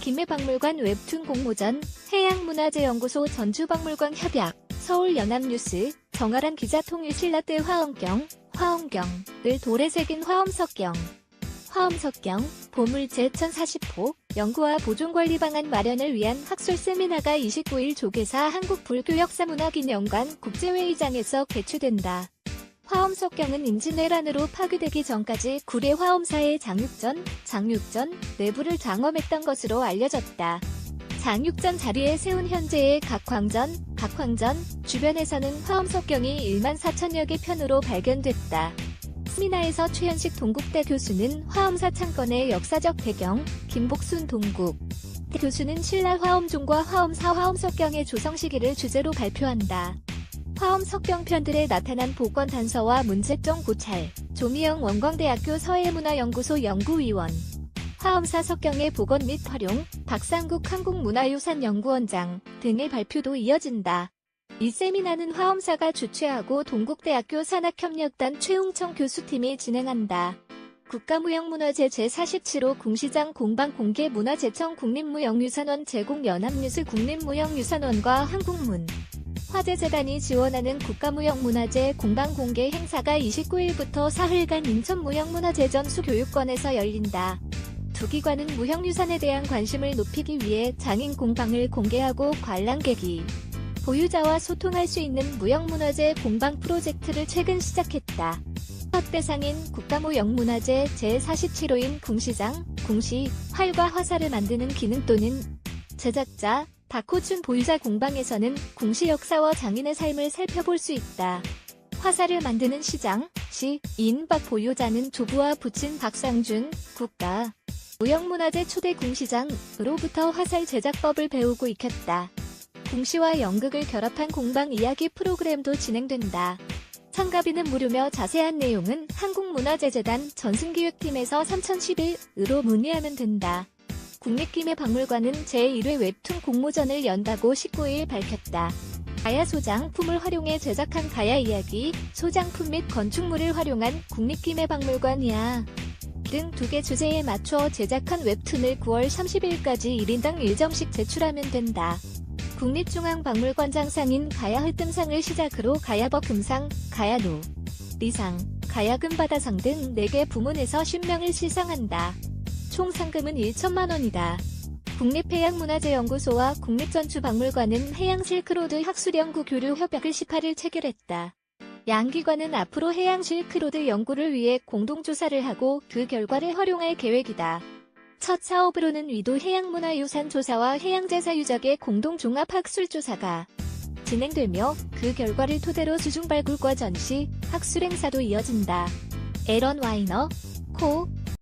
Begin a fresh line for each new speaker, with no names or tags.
김해박물관 웹툰 공모전, 해양문화재연구소 전주박물관 협약, 서울연합뉴스, 정아란 기자 통일실 라떼 화엄경, 화엄경을 돌에 새긴 화엄석경. 화엄석경, 보물 제1040호, 연구와 보존관리 방안 마련을 위한 학술 세미나가 29일 조계사 한국불교역사문화기념관 국제회의장에서 개최된다. 화엄석경은 임진왜란으로 파괴되기 전까지 구례 화엄사의 장육전, 장육전 내부를 장엄했던 것으로 알려졌다. 장육전 자리에 세운 현재의 각황전, 각황전 주변에서는 화엄석경이 1만 4천여 개 편으로 발견됐다. 스미나에서 최현식 동국대 교수는 화엄사 창건의 역사적 배경, 김복순 동국 교수는 신라 화엄종과 화엄사 화엄석경의 조성 시기를 주제로 발표한다. 화엄 석경편들에 나타난 복권 단서와 문제점 고찰, 조미영 원광대학교 서해문화연구소 연구위원, 화엄사 석경의 복원 및 활용, 박상국 한국문화유산연구원장 등의 발표도 이어진다. 이 세미나는 화엄사가 주최하고 동국대학교 산학협력단 최웅청 교수팀이 진행한다. 국가무형문화재 제47호 궁시장 공방공개문화재청 국립무형유산원 제공 연합뉴스 국립무형유산원과 한국문 화재재단이 지원하는 국가무형문화재 공방공개 행사가 29일부터 사흘간 인천무형문화재 전수 교육관에서 열린다. 두 기관은 무형유산에 대한 관심을 높이기 위해 장인 공방을 공개하고 관람객이 보유자와 소통할 수 있는 무형문화재 공방 프로젝트를 최근 시작했다. 첫 대상인 국가무형문화재 제47호인 궁시장, 궁시, 활과 화살을 만드는 기능 또는 제작자, 박호춘 보유자 공방에서는 궁시 역사와 장인의 삶을 살펴볼 수 있다. 화살을 만드는 시장, 시, 인박 보유자는 조부와 부친 박상준, 국가. 무형문화재 초대 궁시장으로부터 화살 제작법을 배우고 익혔다. 궁시와 연극을 결합한 공방 이야기 프로그램도 진행된다. 참가비는 무료며 자세한 내용은 한국문화재재단 전승기획팀에서 3011으로 문의하면 된다. 국립김해 박물관은 제1회 웹툰 공모전을 연다고 19일 밝혔다. 가야 소장품을 활용해 제작한 가야 이야기, 소장품 및 건축물을 활용한 국립김해 박물관이야. 등 두 개 주제에 맞춰 제작한 웹툰을 9월 30일까지 1인당 1점씩 제출하면 된다. 국립중앙박물관장 상인 가야 흑금상을 시작으로 가야버 금상, 가야노, 리상, 가야금바다상 등 4개 부문에서 10명을 시상한다. 총 상금은 1천만 원이다. 국립해양문화재연구소와 국립전주박물관은 해양실크로드 학술연구 교류 협약을 18일 체결했다. 양 기관은 앞으로 해양 실크로드 연구를 위해 공동조사를 하고 그 결과를 활용할 계획이다. 첫 사업으로는 위도 해양문화유산 조사와 해양제사 유적의 공동 종합학술 조사가 진행되며 그 결과를 토대로 수중 발굴과 전시, 학술 행사도 이어진다. 에런 와이너, 코,